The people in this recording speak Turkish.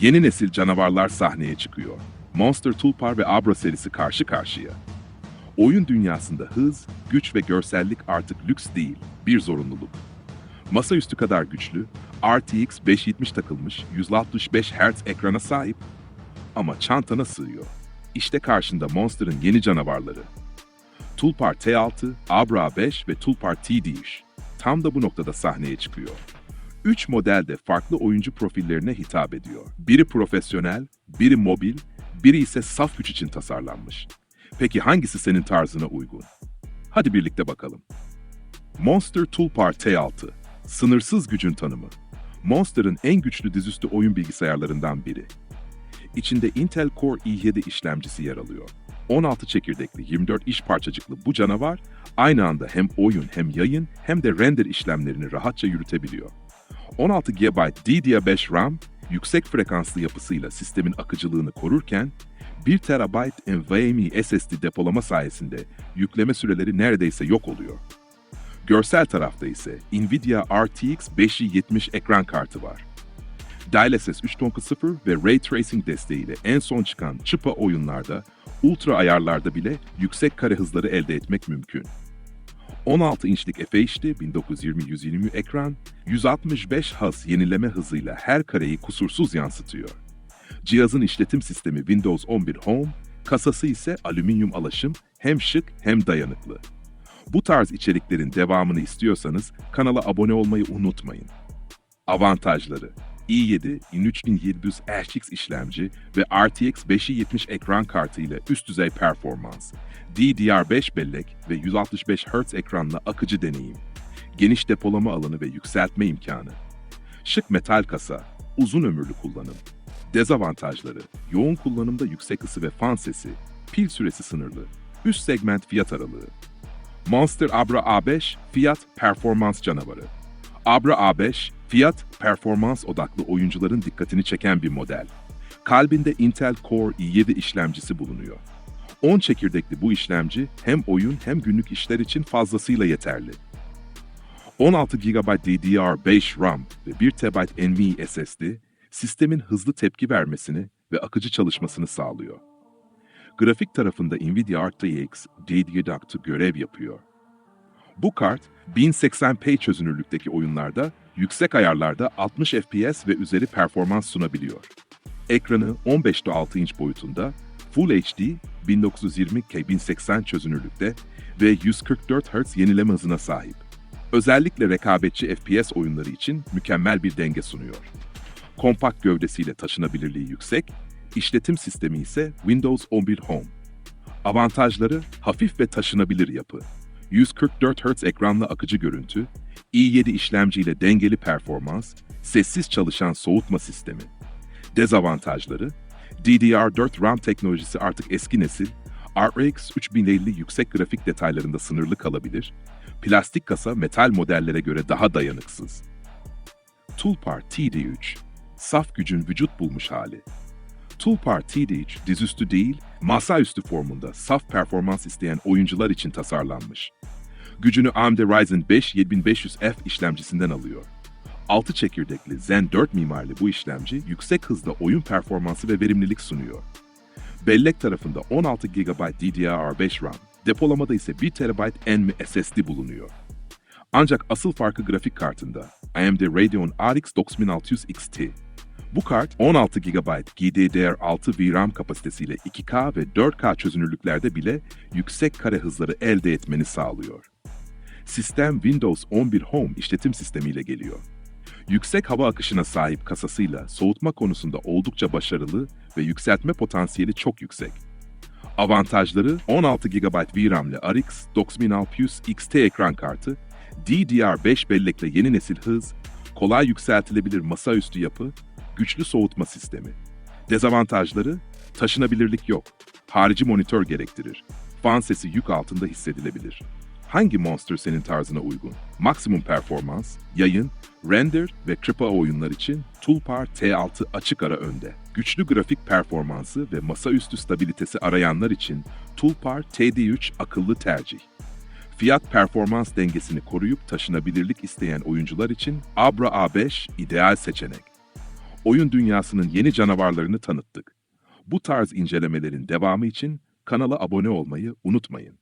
Yeni nesil canavarlar sahneye çıkıyor. Monster Tulpar ve Abra serisi karşı karşıya. Oyun dünyasında hız, güç ve görsellik artık lüks değil, bir zorunluluk. Masaüstü kadar güçlü, RTX 570 takılmış 165 Hz ekrana sahip ama çantana sığıyor. İşte karşında Monster'ın yeni canavarları. Tulpar T6, Abra 5 ve Tulpar T3 tam da bu noktada sahneye çıkıyor. Üç model de farklı oyuncu profillerine hitap ediyor. Biri profesyonel, biri mobil, biri ise saf güç için tasarlanmış. Peki hangisi senin tarzına uygun? Hadi birlikte bakalım. Monster Toolpar T6 Sınırsız gücün tanımı. Monster'ın en güçlü dizüstü oyun bilgisayarlarından biri. İçinde Intel Core i7 işlemcisi yer alıyor. 16 çekirdekli 24 iş parçacıklı bu canavar aynı anda hem oyun hem yayın hem de render işlemlerini rahatça yürütebiliyor. 16 GB DDR5 RAM yüksek frekanslı yapısıyla sistemin akıcılığını korurken 1 TB NVMe SSD depolama sayesinde yükleme süreleri neredeyse yok oluyor. Görsel tarafta ise Nvidia RTX 570 ekran kartı var. DLSS 3.0 ve Ray Tracing desteğiyle en son çıkan çıpa oyunlarda, ultra ayarlarda bile yüksek kare hızları elde etmek mümkün. 16 inçlik FHD 1920-120 ekran, 165 Hz yenileme hızıyla her kareyi kusursuz yansıtıyor. Cihazın işletim sistemi Windows 11 Home, kasası ise alüminyum alaşım hem şık hem dayanıklı. Bu tarz içeriklerin devamını istiyorsanız kanala abone olmayı unutmayın. Avantajları i7 13700 RTX işlemci ve RTX 570 ekran kartı ile üst düzey performans, DDR5 bellek ve 165 Hz ekranla akıcı deneyim, geniş depolama alanı ve yükseltme imkanı, şık metal kasa, uzun ömürlü kullanım, dezavantajları, yoğun kullanımda yüksek ısı ve fan sesi, pil süresi sınırlı, üst segment fiyat aralığı, Monster Abra A5 fiyat performans canavarı. Abra A5 fiyat performans odaklı oyuncuların dikkatini çeken bir model. Kalbinde Intel Core i7 işlemcisi bulunuyor. 10 çekirdekli bu işlemci hem oyun hem günlük işler için fazlasıyla yeterli. 16 GB DDR5 RAM ve 1 TB NVMe SSD sistemin hızlı tepki vermesini ve akıcı çalışmasını sağlıyor. Grafik tarafında Nvidia RTX DDR4 görev yapıyor. Bu kart 1080p çözünürlükteki oyunlarda yüksek ayarlarda 60 FPS ve üzeri performans sunabiliyor. Ekranı 15.6 inç boyutunda Full HD 1920x 1080 çözünürlükte ve 144 Hz yenileme hızına sahip. Özellikle rekabetçi FPS oyunları için mükemmel bir denge sunuyor. Kompakt gövdesiyle taşınabilirliği yüksek, işletim sistemi ise Windows 11 Home. Avantajları hafif ve taşınabilir yapı. 144 Hz ekranlı akıcı görüntü, i7 işlemciyle dengeli performans, sessiz çalışan soğutma sistemi. Dezavantajları, DDR4 RAM teknolojisi artık eski nesil, RX 3050 yüksek grafik detaylarında sınırlı kalabilir, plastik kasa metal modellere göre daha dayanıksız. Toolpar TD3, saf gücün vücut bulmuş hali. Toolpar TD3 dizüstü değil, masaüstü formunda saf performans isteyen oyuncular için tasarlanmış. Gücünü AMD Ryzen 5 7500F işlemcisinden alıyor. 6 çekirdekli Zen 4 mimarili bu işlemci yüksek hızda oyun performansı ve verimlilik sunuyor. Bellek tarafında 16 GB DDR5 RAM, depolamada ise 1 TB NVMe SSD bulunuyor. Ancak asıl farkı grafik kartında. AMD Radeon RX 9600 XT. Bu kart 16 GB GDDR6 VRAM kapasitesiyle 2K ve 4K çözünürlüklerde bile yüksek kare hızları elde etmeni sağlıyor. Sistem Windows 11 Home işletim sistemiyle geliyor. Yüksek hava akışına sahip kasasıyla soğutma konusunda oldukça başarılı ve yükseltme potansiyeli çok yüksek. Avantajları 16 GB VRAM'li RX 9600 XT ekran kartı, DDR5 bellekle yeni nesil hız, kolay yükseltilebilir masaüstü yapı, güçlü soğutma sistemi. Dezavantajları taşınabilirlik yok. Harici monitör gerektirir. Fan sesi yük altında hissedilebilir. Hangi monster senin tarzına uygun? Maksimum performans, yayın, render ve AAA oyunlar için Toolpar T6 açık ara önde. Güçlü grafik performansı ve masaüstü stabilitesi arayanlar için Toolpar TD3 akıllı tercih. Fiyat performans dengesini koruyup taşınabilirlik isteyen oyuncular için Abra A5 ideal seçenek. Oyun dünyasının yeni canavarlarını tanıttık. Bu tarz incelemelerin devamı için kanala abone olmayı unutmayın.